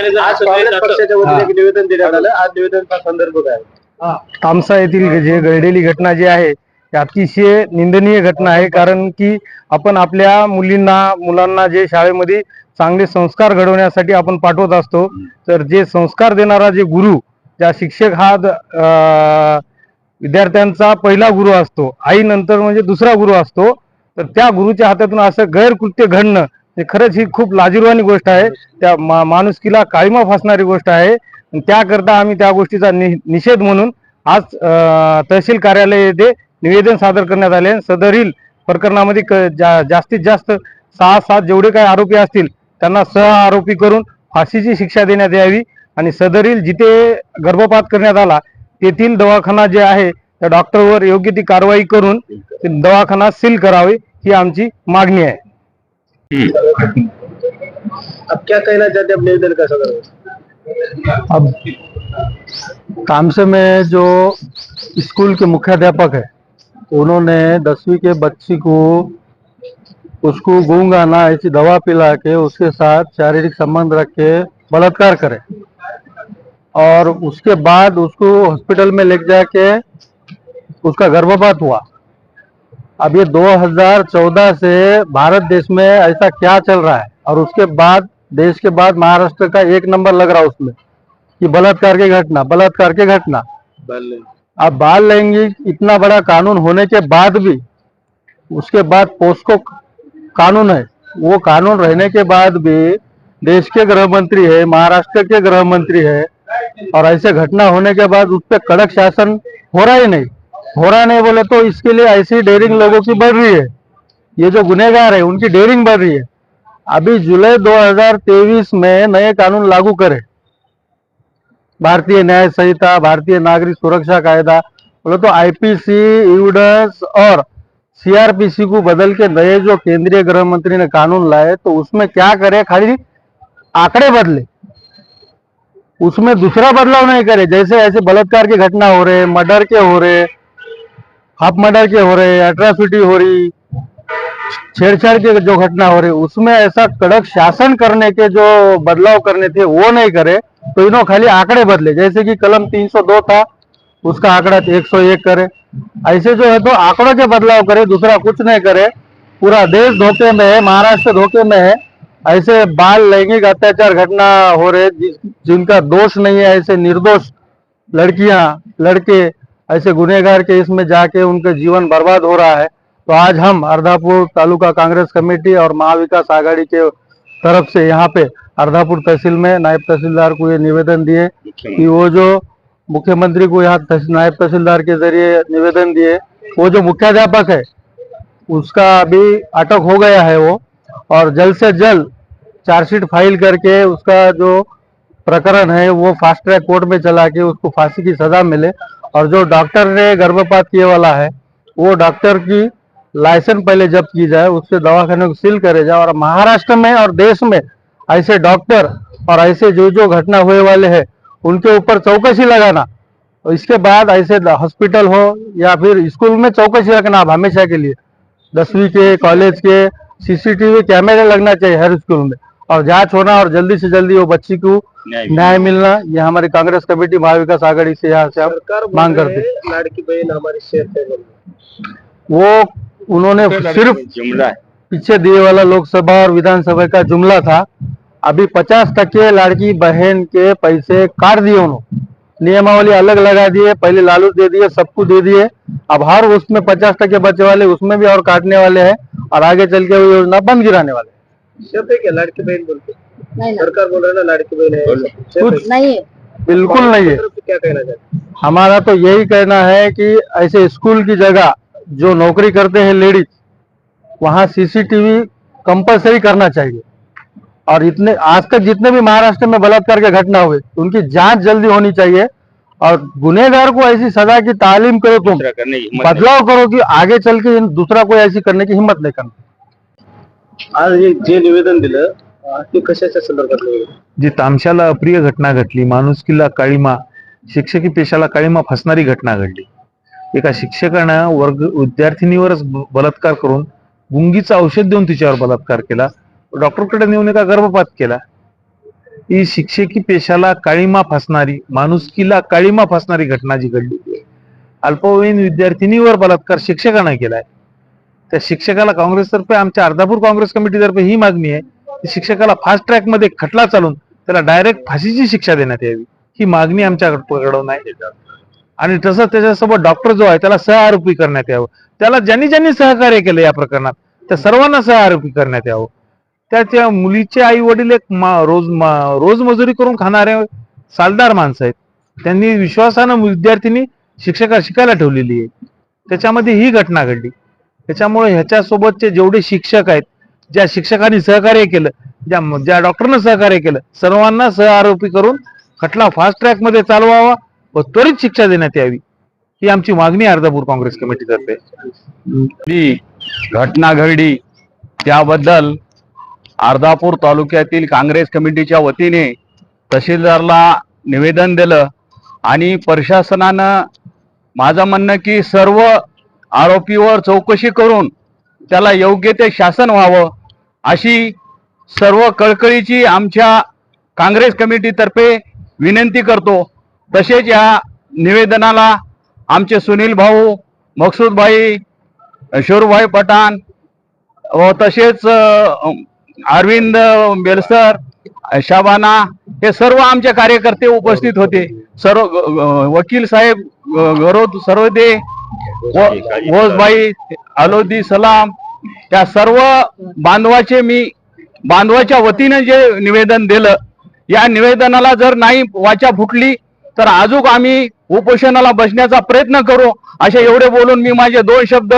आज काँग्रेस पक्षाच्या वतीने एक निवेदन देण्यात आलं. आज निवेदनचा संदर्भ काय? तामसा येथील जे घडलेली घटना जी आहे ती अतिशय निंदनीय घटना आहे. कारण की आपण आपल्या मुलींना मुलांना जे शाळेमध्ये चांगले संस्कार घडवण्यासाठी आपण पाठवत असतो तर जे संस्कार देणारा जे गुरु ज्या शिक्षक हा विद्यार्थ्यांचा पहिला गुरु असतो आई नंतर म्हणजे दुसरा गुरु असतो तर त्या गुरुच्या हातातून असं गैरकृत्य घडणं ते खरंच ही खूप लाजीरवाणी गोष्ट आहे. त्या मा- माणुसकीला काळीमा फासणारी गोष्ट आहे. त्याकरता आम्ही त्या गोष्टीचा नि- निषेध म्हणून आज तहसील कार्यालय येथे निवेदन सादर करण्यात आले सदरील प्रकरणामध्ये क- जा- जास्तीत जास्त सहा सात जेवढे काही आरोपी असतील त्यांना सह आरोपी करून फाशीची शिक्षा देण्यात यावी आणि सदरील जिथे गर्भपात करण्यात आला तेथील दवाखाना जे आहे त्या डॉक्टरवर योग्य ती कारवाई करून दवाखाना सील करावे ही आमची मागणी आहे. अब क्या कहना चाहते अब निवेदन का संदर्भ अब तामसे में जो स्कूल के मुख्याध्यापक है, उन्होंने दसवीं के बच्ची को उसको गूंगाना ऐसी दवा पिला के उसके साथ शारीरिक संबंध रख के बलात्कार करे। और उसके बाद उसको हॉस्पिटल में ले जाके उसका गर्भपात हुआ। अब ये 2014 से भारत देश में ऐसा क्या चल रहा है? और उसके बाद देश के बाद महाराष्ट्र का एक नंबर लग रहा है उसमें कि बलात्कार की घटना बलात्कार की घटना। अब बाल लैंगिक इतना बड़ा कानून होने के बाद भी उसके बाद पोस्को कानून है। वो कानून रहने के बाद भी देश के गृह मंत्री है महाराष्ट्र के गृह मंत्री है और ऐसे घटना होने के बाद उस पर कड़क शासन हो रहा ही नहीं? हो रहा नहीं बोले तो इसके लिए ऐसी डेयरिंग लोगों की बढ़ रही है। ये जो गुनेगार है, उनकी डेयरिंग बढ़ रही है। अभी जुलाई 2023 में नए कानून लागू करे। भारतीय न्याय संहिता, भारतीय नागरिक सुरक्षा कायदा, बोले तो आईपीसी यूडस और सीआरपीसी को बदल के नए जो केंद्रीय गृह मंत्री ने कानून लाए तो उसमें क्या करे? खाली आंकड़े बदले। उसमें दूसरा बदलाव नहीं करे। जैसे ऐसे बलात्कार की घटना हो रहे, मर्डर के हो रहे हाफ़ मर्डर के हो रहे अट्रॉसिटी हो रही, छेड़छाड़ के जो घटना हो रही, उसमें ऐसा कड़क शासन करने के जो बदलाव करने थे, वो नहीं करे तो इन्हों खाली आंकड़े बदले, जैसे कि कलम 302 था, उसका आंकड़ा 101 करे। ऐसे जो है तो आंकड़ों के बदलाव करे, दूसरा कुछ नहीं करे, पूरा देश धोखे में है, महाराष्ट्र धोखे में है, ऐसे बाल लैंगिक अत्याचार घटना हो रहे जिनका दोष नहीं है, ऐसे निर्दोष लड़कियाँ, लड़के ऐसे गुनेगार के इसमें जाके उनका जीवन बर्बाद हो रहा है तो आज हम अर्धापुर तालुका कांग्रेस कमेटी और महाविकास आघाड़ी के तरफ़ से यहाँ पे अर्धापुर तहसील में नायब तहसीलदार को ये निवेदन दिए कि वो जो मुख्यमंत्री को यहाँ नायब तहसीलदार के ज़रिए निवेदन दिए, वो जो मुख्याध्यापक है, उसका अभी अटक हो गया है वो, और जल्द से जल्द चार्जशीट फ़ाइल करके उसका जो प्रकरण है, वो फास्ट ट्रैक कोर्ट में चला के उसको फांसी की सजा मिले और जो डॉक्टर ने गर्भपात किए वाला है, वो डॉक्टर की लाइसेंस पहले जब्त की जाए, उससे दवाखाने को सील करे जाए, और महाराष्ट्र में और देश में ऐसे डॉक्टर और ऐसे जो जो घटना हुए वाले हैं, उनके ऊपर चौकसी लगाना और इसके बाद ऐसे हॉस्पिटल हो या फिर स्कूल में चौकसी रखना अब हमेशा के लिए। दसवीं के, कॉलेज के, सीसीटीवी कैमरे लगना चाहिए हर स्कूल में। और जाँच होना और जल्दी से जल्दी वो बच्ची को न्याय मिलना। ये हमारी कांग्रेस कमेटी महाविकास आघाड़ी से यहाँ से हम मांग करते है, लाड़की बहन हमारी सेहत वो उन्होंने सिर्फ़ जुमला पीछे दिए वाला लोकसभा और विधानसभा का जुमला था। अभी पचास टके लड़की बहन के पैसे काट दिए उन्होंने। नियमावली अलग लगा दिए पहले लालू दे दिए सबको दे दिए। अब हर उसमें पचास टके बचे वाले उसमें भी और काटने वाले हैं और आगे चल के वो योजना बंद गिराने वाले हैं। है क्या लाड़की बहन बोलते नहीं ना सरकार बोल रहा है ना लाड़की बहन है बोलो। है। कुछ नहीं है बिल्कुल नहीं है तरफ़ से क्या कहना चाहते हैं? हमारा तो यही कहना है कि ऐसे स्कूल की जगह जो नौकरी करते हैं लेडीज़ वहाँ सीसीटीवी कंपलसरी करना चाहिए और इतने आज तक जितने भी महाराष्ट्र में बलात्कार के घटना हुए उनकी जाँच जल्दी होनी चाहिए और गुनेगार को ऐसी सजा की तालीम करो तुम दूसरा करने की हिम्मत नहीं। बदलाव करो कि आगे चल के इन- दूसरा कोई ऐसी करने की हिम्मत नहीं करना आज हे जे निवेदन दिलं अं, ते कशाच्या संदर्भात निवेदन? जी तामशाला अप्रिय घटना घडली माणुसकीला काळीमा शिक्षकी पेशाला काळीमा फसणारी घटना घडली. एका शिक्षकानं वर्ग विद्यार्थिनीवरच ब- बलात्कार करून गुंगीचं औषध देऊन तिच्यावर बलात्कार केला. डॉक्टरकडे नेऊन एका गर्भपात केला. ही शिक्षकी पेशाला काळीमा फासणारी माणुसकीला काळीमा फासणारी घटना जी घडली अल्पवयीन विद्यार्थिनीवर बलात्कार शिक्षकानं केलाय. त्या शिक्षकाला काँग्रेसतर्फे आमच्या अर्धापूर काँग्रेस कमिटीतर्फे ही मागणी आहे की शिक्षकाला फास्ट ट्रॅकमध्ये खटला चालून त्याला डायरेक्ट फाशीची शिक्षा देण्यात यावी. ही मागणी आमच्याकडून आहे. आणि तसंच त्याच्यासोबत डॉक्टर जो आहे त्याला सहआरोपी करण्यात यावं. त्याला ज्यांनी ज्यांनी सहकार्य केलं या प्रकरणात त्या सर्वांना सहआरोपी करण्यात यावं. त्या त्या मुलीचे आई वडील एक मा- रोज मा- रोज मजुरी करून खाणारे सालदार माणसं आहेत. त्यांनी विश्वासानं विद्यार्थिनी शिक्षका शिकायला ठेवलेली आहे. त्याच्यामध्ये ही घटना घडली. त्याच्यामुळे ह्याच्यासोबतचे जेवढे शिक्षक आहेत ज्या शिक्षकांनी सहकार्य केलं ज्या ज्या डॉक्टरनं सहकार्य केलं सर्वांना सहआरोपी करून खटला फास्ट ट्रॅकमध्ये चालवावा व त्वरित शिक्षा देण्यात यावी ही आमची मागणी अर्धापूर काँग्रेस कमिटीतर्फे. जी घटना घडली त्याबद्दल अर्धापूर तालुक्यातील काँग्रेस कमिटीच्या वतीने तहसीलदारला निवेदन दिलं आणि प्रशासनानं माझं म्हणणं की सर्व आरोपीवर चौकशी करून त्याला योग्य ते शासन व्हावं अशी सर्व कळकळीची आमच्या काँग्रेस कमिटीतर्फे विनंती करतो. तसेच या निवेदनाला आमचे सुनील भाऊ मकसूदभाई शोरूभाई पठाण व तसेच अरविंद बेलसर शाबाना हे सर्व आमचे कार्यकर्ते उपस्थित होते. सर्व वकील साहेब गरोद सर्वदे वोजभाई अलोदी सलाम त्या सर्व बांधवाचे मी बांधवाच्या वतीने जे निवेदन दिलं या निवेदनाला जर नाही वाचा फुटली तर अजून आम्ही उपोषणाला बसण्याचा प्रयत्न करू असे एवढे बोलून मी माझे दोन शब्द